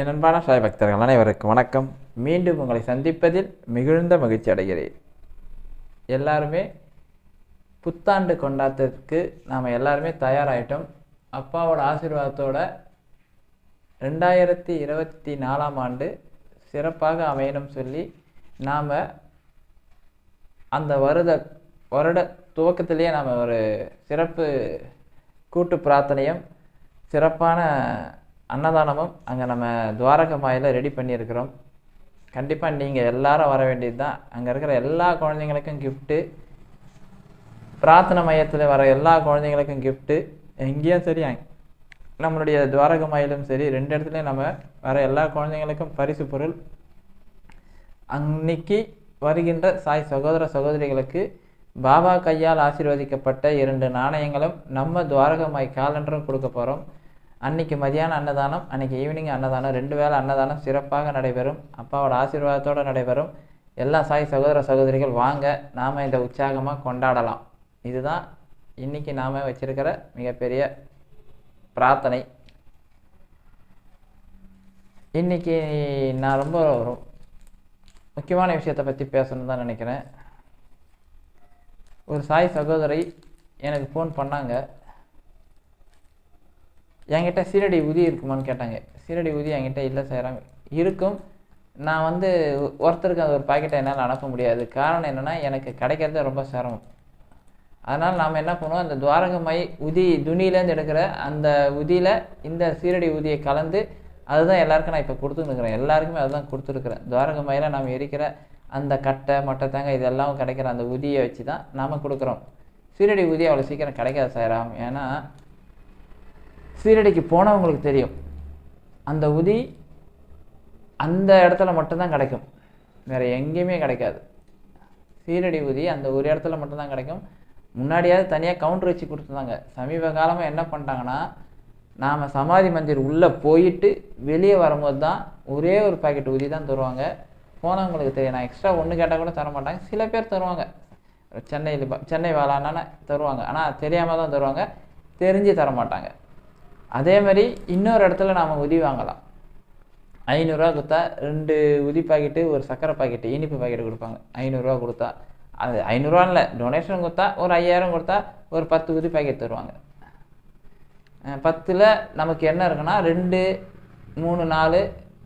என் அன்பான சாய் பக்தர்கள் அனைவருக்கும் வணக்கம். மீண்டும் உங்களை சந்திப்பதில் மிகுந்த மகிழ்ச்சி அடைகிறேன். எல்லாருமே புத்தாண்டு கொண்டாட்டத்துக்கு நாம் எல்லாருமே தயாராகிட்டோம் அப்பாவோட ஆசீர்வாதத்தோட ரெண்டாயிரத்தி இருபத்தி நாலாம் ஆண்டு சிறப்பாக அமையணும் சொல்லி நாம் அந்த வருட வருட துவக்கத்திலேயே நாம் ஒரு சிறப்பு கூட்டு பிரார்த்தனையும் சிறப்பான அன்னதானமும் அங்கே நம்ம துவாரகமாயில் ரெடி பண்ணியிருக்கிறோம். கண்டிப்பாக நீங்கள் எல்லாரும் வர வேண்டியது தான் அங்கே இருக்கிற எல்லா குழந்தைங்களுக்கும் கிஃப்ட்டு பிரார்த்தனை மையத்தில் வர எல்லா குழந்தைங்களுக்கும் கிஃப்ட்டு எங்கேயும் சரி அங்க- நம்மளுடைய துவாரகமாயிலும் சரி ரெண்டு இடத்துலையும் நம்ம வர எல்லா குழந்தைங்களுக்கும் பரிசு பொருள். அன்னைக்கு வருகின்ற சாய் சகோதர சகோதரிகளுக்கு பாபா கையால் ஆசீர்வதிக்கப்பட்ட இரண்டு நாணயங்களும் நம்ம துவாரகமாய் காலண்டரும் கொடுக்க போகிறோம் அன்னைக்கு மதியானம் அன்னதானம் அன்னைக்கு ஈவினிங் அன்னதானம் ரெண்டு வேளை அன்னதானம் சிறப்பாக நடைபெறும். அப்பாவோட ஆசீர்வாதத்தோடு நடைபெறும். எல்லா சாய் சகோதர சகோதரிகள் வாங்க நாம் இந்த உற்சாகமாக கொண்டாடலாம். இதுதான் இன்னைக்கு நாம் வச்சிருக்கிற மிகப்பெரிய பிரார்த்தனை. இன்னைக்கு நான் ரொம்ப முக்கியமான விஷயத்தை பற்றி பேசணும்னு தான் நினைக்கிறேன். ஒரு சாய் சகோதரி எனக்கு ஃபோன் பண்ணாங்க. என்கிட்ட சீரடி உதி இருக்குமான்னு கேட்டாங்க. சீரடி உதி என்கிட்ட இல்லை செய்கிறாங்க இருக்கும். நான் வந்து ஒருத்தருக்கு அந்த ஒரு பாக்கெட்டை என்னால் அனுப்ப முடியாது. காரணம் என்னென்னா எனக்கு கிடைக்கிறது ரொம்ப சிரமம். அதனால் நாம் என்ன பண்ணுவோம்? அந்த துவாரகமை உதி துணியிலேருந்து எடுக்கிற அந்த உதியில் இந்த சீரடி உதியை கலந்து அதுதான் எல்லாருக்கும் நான் இப்போ கொடுத்துருக்குறேன் எல்லாருக்குமே அதுதான் கொடுத்துருக்குறேன். துவாரகமையில் நாம் எரிக்கிற அந்த கட்டை மொட்டை தேங்காய் இதெல்லாம் கிடைக்கிற அந்த உதியை வச்சு தான் நாம் கொடுக்குறோம். சீரடி உதி அவ்வளோ சீக்கிரம் கிடைக்காது சாயராம் ஏன்னா சீரடிக்கு போனவங்களுக்கு தெரியும். அந்த உதி அந்த இடத்துல மட்டும்தான் கிடைக்கும். வேறு எங்கேயுமே கிடைக்காது. சீரடி ஊதி அந்த ஒரு இடத்துல மட்டும்தான் கிடைக்கும். முன்னாடியாவது தனியாக கவுண்டர் வச்சு கொடுத்துருந்தாங்க. சமீப காலமாக என்ன பண்ணிட்டாங்கன்னா நாம் சமாதி மந்திர் உள்ளே போயிட்டு வெளியே வரும்போது தான் ஒரே ஒரு பாக்கெட் ஊதி தான் தருவாங்க. போனவங்களுக்கு தெரியும். நான் எக்ஸ்ட்ரா ஒன்று கேட்டால் கூட தர மாட்டாங்க. சில பேர் தருவாங்க. சென்னையில் சென்னை வேளான்னா தருவாங்க. ஆனால் தெரியாமல் தான் தருவாங்க. தெரிஞ்சு தர மாட்டாங்க. அதே மாதிரி இன்னொரு இடத்துல நாம் உதவி வாங்கலாம். ஐநூறுரூவா கொடுத்தா ரெண்டு உதி பாக்கெட்டு ஒரு சக்கரை பாக்கெட்டு இனிப்பு பாக்கெட்டு கொடுப்பாங்க. ஐநூறுரூவா கொடுத்தா அது ஐநூறுரூவா இல்லை டொனேஷன் கொடுத்தா ஒரு ஐயாயிரம் கொடுத்தா ஒரு பத்து உதி பாக்கெட் தருவாங்க. பத்தில் நமக்கு என்ன இருக்குன்னா ரெண்டு மூணு நாலு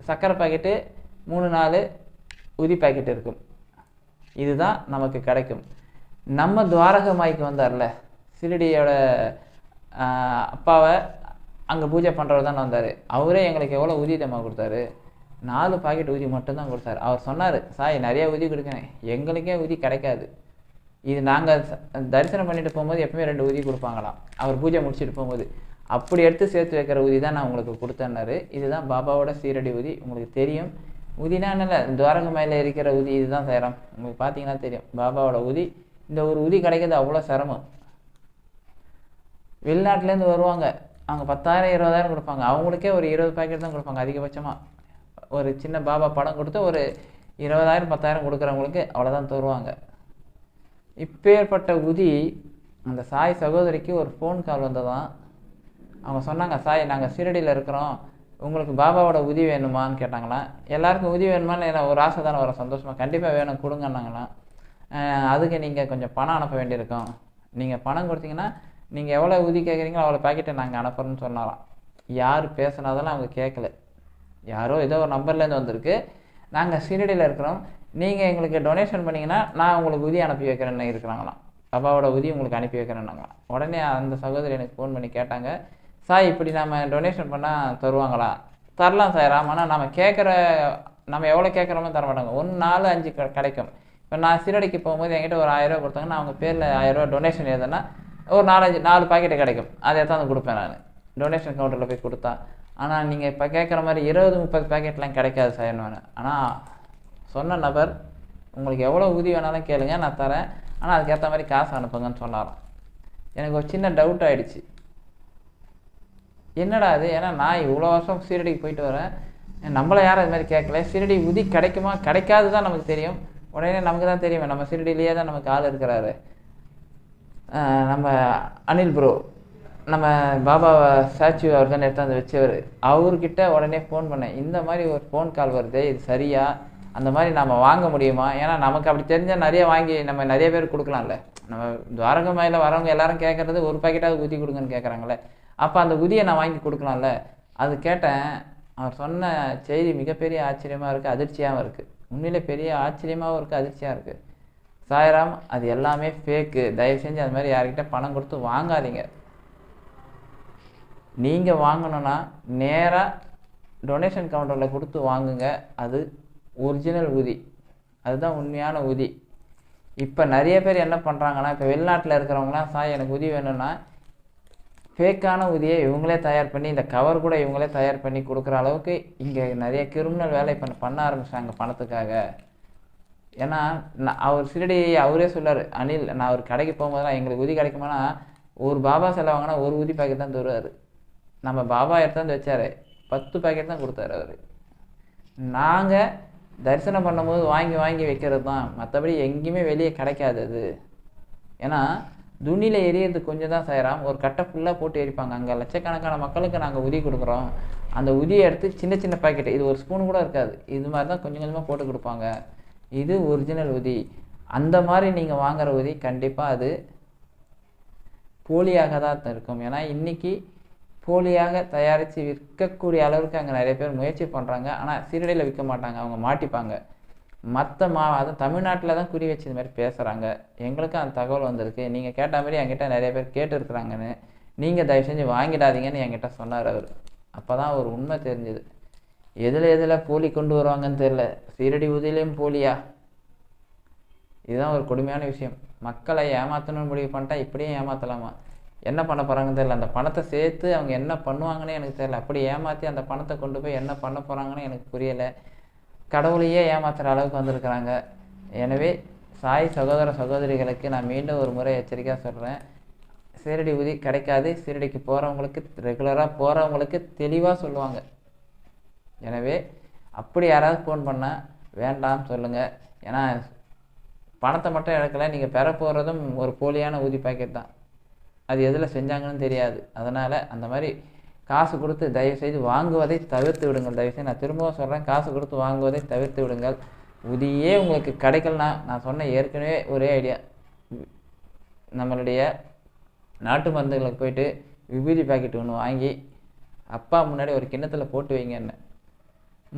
சக்கரை பாக்கெட்டு மூணு நாலு உதி பாக்கெட் இருக்கும். இதுதான் நமக்கு கிடைக்கும். நம்ம துவாரக மாய்க்கு வந்தார்ல சிறுடியோட அப்பாவை அங்கே பூஜை பண்ணுறவர் தான் வந்தார். அவரே எங்களுக்கு எவ்வளோ ஊதியமாக கொடுத்தாரு? நாலு பாக்கெட் ஊதி மட்டும்தான் கொடுத்தாரு. அவர் சொன்னார் சாய் நிறைய ஊதி கொடுக்கணும் எங்களுக்கே ஊதி கிடைக்காது. இது நாங்கள் தரிசனம் பண்ணிட்டு போகும்போது எப்பவுமே ரெண்டு ஊதி கொடுப்பாங்களாம். அவர் பூஜை முடிச்சுட்டு போகும்போது. அப்படி எடுத்து சேர்த்து வைக்கிற ஊதி தான் நான் உங்களுக்கு கொடுத்தேன்னாரு. இதுதான் பாபாவோட சீரடி ஊதி உங்களுக்கு தெரியும். ஊதினா இல்லை துவாரங்க மேலே இருக்கிற ஊதி இதுதான் சேரம். உங்களுக்கு பார்த்தீங்கன்னா தெரியும். பாபாவோட ஊதி இந்த ஒரு ஊதி கிடைக்கிறது அவ்வளோ சிரமம். வெளிநாட்டிலேருந்து வருவாங்க. அவங்க பத்தாயிரம் இருபதாயிரம் கொடுப்பாங்க. அவங்களுக்கே ஒரு இருபது பாக்கெட் தான் கொடுப்பாங்க அதிகபட்சமாக ஒரு சின்ன பாபா படம் கொடுத்து ஒரு இருபதாயிரம் பத்தாயிரம் கொடுக்குறவங்களுக்கு அவ்வளோதான் தருவாங்க. இப்பேற்பட்ட உதி அந்த சாய் சகோதரிக்கு ஒரு ஃபோன் கால் வந்ததான் அவங்க சொன்னாங்க சாய் நாங்கள் சீரடியில் இருக்கிறோம். உங்களுக்கு பாபாவோட உதவி வேணுமான்னு கேட்டாங்களாம் எல்லாருக்கும் உதவி வேணுமான்னு ஒரு ஆசை தானே வரும். சந்தோஷமாக கண்டிப்பாக வேணும் கொடுங்கன்னாங்களாம் அதுக்கு நீங்கள் கொஞ்சம் பணம் அனுப்ப வேண்டியிருக்கும். நீங்கள் பணம் கொடுத்தீங்கன்னா நீங்கள் எவ்வளோ ஊதி கேட்குறீங்களோ அவ்வளோ பாக்கெட்டை நாங்கள் அனுப்புகிறோன்னு சொன்னாராம். யார் பேசுனதெல்லாம் அவங்க கேட்கல யாரோ ஏதோ ஒரு நம்பர்லேருந்து வந்திருக்கு. நாங்கள் சீரடியில் இருக்கிறோம். நீங்கள் எங்களுக்கு டொனேஷன் பண்ணிங்கன்னா நான் உங்களுக்கு உதவி அனுப்பி வைக்கிறேன்னு இருக்கிறாங்களாம். அப்பாவோட உதவி உங்களுக்கு அனுப்பி வைக்கிறேன்னாங்களாம் உடனே அந்த சகோதரி எனக்கு ஃபோன் பண்ணி கேட்டாங்க. சார் இப்படி நம்ம டொனேஷன் பண்ணால் தருவாங்களா? தரலாம் சார் ஆனால் நம்ம கேட்குற நம்ம எவ்வளோ கேட்குறோமோ தர மாட்டாங்க ஒன்று நாலு அஞ்சு க- கிடைக்கும். இப்போ நான் சீரடிக்கு போகும்போது என்கிட்ட ஒரு ஆயிரம் கொடுத்தாங்கன்னா அவங்க பேரில் ஆயிரம் டொனேஷன் எழுதுனா ஒரு நாலஞ்சு நாலு பாக்கெட்டு கிடைக்கும். அதை தான் கொடுப்பேன் நான். டொனேஷன் கவுண்டரில் போய் கொடுத்தா ஆனால் நீங்கள் இப்போ கேட்குற மாதிரி இருபது முப்பது பாக்கெட்லாம் கிடைக்காது சார் நான் ஆனால் சொன்ன நபர் உங்களுக்கு எவ்வளோ ஊதி வேணாலும் கேளுங்க நான் தரேன். ஆனால் அதுக்கேற்ற மாதிரி காசு அனுப்புங்கன்னு சொன்னாராம். எனக்கு ஒரு சின்ன டவுட் ஆகிடுச்சு என்னடா அது ஏன்னா நான் இவ்வளோ வருஷம் சீரடிக்கு போயிட்டு வரேன். நம்மளை யாரும் அது மாதிரி கேட்கல. சீரடி உதி கிடைக்குமா? கிடைக்காது தான் நமக்கு தெரியும். உடனே நமக்கு தான் தெரியும். நம்ம சீரடியிலேயே தான் நமக்கு ஆள் இருக்கிறாரு. நம்ம அனில் ப்ரோ நம்ம பாபா ஸ்டாச்சு அவர் தான் எடுத்தாந்து வச்சவர். அவர்கிட்ட உடனே ஃபோன் பண்ணேன். இந்த மாதிரி ஒரு ஃபோன் கால் வருது இது சரியா? அந்த மாதிரி நம்ம வாங்க முடியுமா? ஏன்னா நமக்கு அப்படி தெரிஞ்சால் நிறைய வாங்கி நம்ம நிறைய பேர் கொடுக்கலாம்ல. நம்ம துவாரகமாயில் வரவங்க எல்லாரும் கேட்குறது ஒரு பாக்கெட்டாவது ஊற்றி கொடுங்கன்னு கேட்குறாங்களே அப்போ அந்த உதியை நான் வாங்கி கொடுக்கலாம்ல. அது கேட்டேன். அவர் சொன்ன செய்தி மிகப்பெரிய ஆச்சரியமாக இருக்குது அதிர்ச்சியாகவும் இருக்குது உண்மையிலே பெரிய ஆச்சரியமாகவும் இருக்குது அதிர்ச்சியாக இருக்குது சாய்ராம் அது எல்லாமே ஃபேக்கு தயவு செஞ்சு அது மாதிரி யார்கிட்ட பணம் கொடுத்து வாங்காதீங்க. நீங்கள் வாங்கணும்னா நேராக டொனேஷன் கவுண்டரில் கொடுத்து வாங்குங்க. அது ஒரிஜினல் ஊதி. அதுதான் உண்மையான ஊதி. இப்போ நிறைய பேர் என்ன பண்ணுறாங்கன்னா இப்போ வெளிநாட்டில் இருக்கிறவங்களாம் சாய் எனக்கு உதவி வேணும்னா ஃபேக்கான உதியை இவங்களே தயார் பண்ணி இந்த கவர் கூட இவங்களே தயார் பண்ணி கொடுக்குற அளவுக்கு இங்கே நிறைய கிரிமினல் வேலை இப்போ பண்ண ஆரம்பிச்சாங்க பணத்துக்காக. ஏன்னா நான் அவர் சிறடி அவரே சொல்லார் அனில் நான் அவர் கடைக்கு போகும்போதெல்லாம் எங்களுக்கு உதி கிடைக்குமானா ஒரு பாபா செலவு வாங்கினா ஒரு ஊதி பாக்கெட் தான் தருவார். நம்ம பாபா எடுத்தாந்து வச்சார். பத்து பாக்கெட் தான் கொடுத்தாரு அவர். நாங்கள் தரிசனம் பண்ணும்போது வாங்கி வாங்கி வைக்கிறது தான். மற்றபடி எங்கேயுமே வெளியே கிடைக்காது அது. ஏன்னா துணியில் எரியறது கொஞ்சம் தான் செய்கிறான் ஒரு கட்டை ஃபுல்லாக போட்டு எரிப்பாங்க. அங்கே லட்சக்கணக்கான மக்களுக்கு நாங்கள் உதி கொடுக்குறோம். அந்த உதியை எடுத்து சின்ன சின்ன பாக்கெட் இது ஒரு ஸ்பூன் கூட இருக்காது. இது மாதிரி தான் கொஞ்சம் கொஞ்சமாக போட்டு கொடுப்பாங்க. இது ஒரிஜினல் உதி. அந்த மாதிரி நீங்கள் வாங்குகிற உதி கண்டிப்பாக அது போலியாக தான் இருக்கும். ஏன்னா இன்னைக்கு போலியாக தயாரித்து விற்கக்கூடிய அளவுக்கு அங்கே நிறைய பேர் முயற்சி பண்ணுறாங்க ஆனால் சீரடியில் விற்க மாட்டாங்க. அவங்க மாட்டிப்பாங்க. மற்ற மா அதுவும் தமிழ்நாட்டில் தான் குறி வச்சு இது மாதிரி பேசுகிறாங்க எங்களுக்கும் அந்த தகவல் வந்திருக்கு. நீங்கள் கேட்ட மாதிரி என்கிட்ட நிறைய பேர் கேட்டுருக்குறாங்கன்னு நீங்கள் தயவு செஞ்சு வாங்கிடாதீங்கன்னு என்கிட்ட சொன்னார் அவர். அப்போ தான் ஒரு உண்மை தெரிஞ்சுது. எதில் எதில் போலி கொண்டு வருவாங்கன்னு தெரில சீரடி உதிலையும் போலியா? இதுதான் ஒரு கொடுமையான விஷயம். மக்களை ஏமாற்றணும்னு முடிவு பண்ணிட்டா இப்படியே ஏமாற்றலாமா என்ன பண்ண போகிறாங்கன்னு தெரில அந்த பணத்தை சேர்த்து அவங்க என்ன பண்ணுவாங்கன்னு எனக்கு தெரியல. அப்படி ஏமாற்றி அந்த பணத்தை கொண்டு போய் என்ன பண்ண போகிறாங்கன்னு எனக்கு புரியலை. கடவுளையே ஏமாத்துகிற அளவுக்கு வந்திருக்கிறாங்க. எனவே சாய் சகோதர சகோதரிகளுக்கு நான் மீண்டும் ஒரு முறை எச்சரிக்கையாக சொல்கிறேன் சீரடி உதி கிடைக்காது. சீரடிக்கு போகிறவங்களுக்கு ரெகுலராக போகிறவங்களுக்கு தெளிவாக சொல்லுவாங்க. எனவே அப்படி யாராவது ஃபோன் பண்ணால் வேண்டாம் சொல்லுங்கள் ஏன்னா பணத்தை மட்டும் இழக்கலை நீங்கள் பெற போகிறதும் ஒரு போலியான ஊதி பாக்கெட் தான். அது எதில் செஞ்சாங்கன்னு தெரியாது. அதனால் அந்த மாதிரி காசு கொடுத்து தயவு செய்து வாங்குவதை தவிர்த்து விடுங்கள். தயவு செய்து நான் திரும்பவும் சொல்கிறேன் காசு கொடுத்து வாங்குவதை தவிர்த்து விடுங்கள். உதியே உங்களுக்கு கிடைக்கலனா நான் சொன்ன ஏற்கனவே ஒரே ஐடியா நம்மளுடைய நாட்டு மருந்துகளுக்கு போயிட்டு விபூதி பாக்கெட் ஒன்று வாங்கி அப்பா முன்னாடி ஒரு கிண்ணத்தில் போட்டு வைங்க என்ன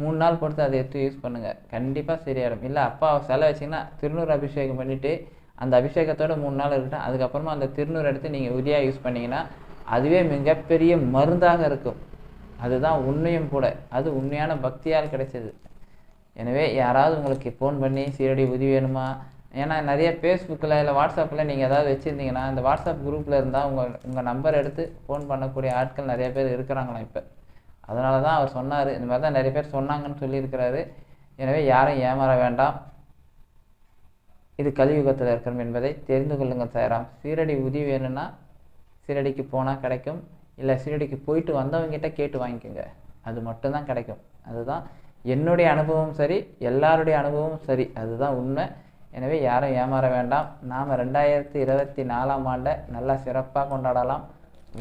மூணு நாள் பொறுத்து அதை எடுத்து யூஸ் பண்ணுங்கள் கண்டிப்பாக சரியாயிடும். இல்லை அப்பா செலை வச்சிங்கன்னா திருநூறு அபிஷேகம் பண்ணிவிட்டு அந்த அபிஷேகத்தோட மூணு நாள் இருக்கட்டும். அதுக்கப்புறமா அந்த திருநூறு எடுத்து நீங்கள் உதியாக யூஸ் பண்ணிங்கன்னா அதுவே மிகப்பெரிய மருந்தாக இருக்கும். அதுதான் உண்மையும் கூட. அது உண்மையான பக்தியால் கிடைச்சது. எனவே யாராவது உங்களுக்கு ஃபோன் பண்ணி சீரடி உதவி வேணுமா? ஏன்னா நிறைய ஃபேஸ்புக்கில் இல்லை வாட்ஸ்அப்பில் நீங்கள் ஏதாவது வச்சுருந்தீங்கன்னா அந்த வாட்ஸ்அப் குரூப்பில் இருந்தால் உங்கள் உங்கள் நம்பர் எடுத்து ஃபோன் பண்ணக்கூடிய ஆட்கள் நிறைய பேர் இருக்கிறாங்களாம் இப்போ. அதனால தான் அவர் சொன்னார். இந்த மாதிரி தான் நிறைய பேர் சொன்னாங்கன்னு சொல்லியிருக்கிறாரு. எனவே யாரும் ஏமாற வேண்டாம். இது கலியுகத்தில் இருக்கிறோம் என்பதை தெரிந்து கொள்ளுங்கள் சாராம் சீரடி உதவி வேணும்னா சீரடிக்கு போனால் கிடைக்கும். இல்லை சீரடிக்கு போயிட்டு வந்தவங்ககிட்ட கேட்டு வாங்கிக்கோங்க. அது மட்டும்தான் கிடைக்கும். அதுதான் என்னுடைய அனுபவம் சரி எல்லாருடைய அனுபவமும் சரி. அதுதான் உண்மை. எனவே யாரும் ஏமாற வேண்டாம். நாம் ரெண்டாயிரத்தி இருபத்தி நாலாம் ஆண்டை நல்லா சிறப்பாக கொண்டாடலாம்.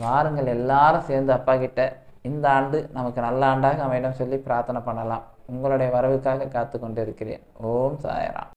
வாருங்கள் எல்லாரும் சேர்ந்து அப்பா கிட்ட. இந்த ஆண்டு நமக்கு நல்ல ஆண்டாக அமையிடம் சொல்லி பிரார்த்தனை பண்ணலாம். உங்களுடைய வரவுக்காக காத்து கொண்டிருக்கிறேன் ஓம் சாயராம்.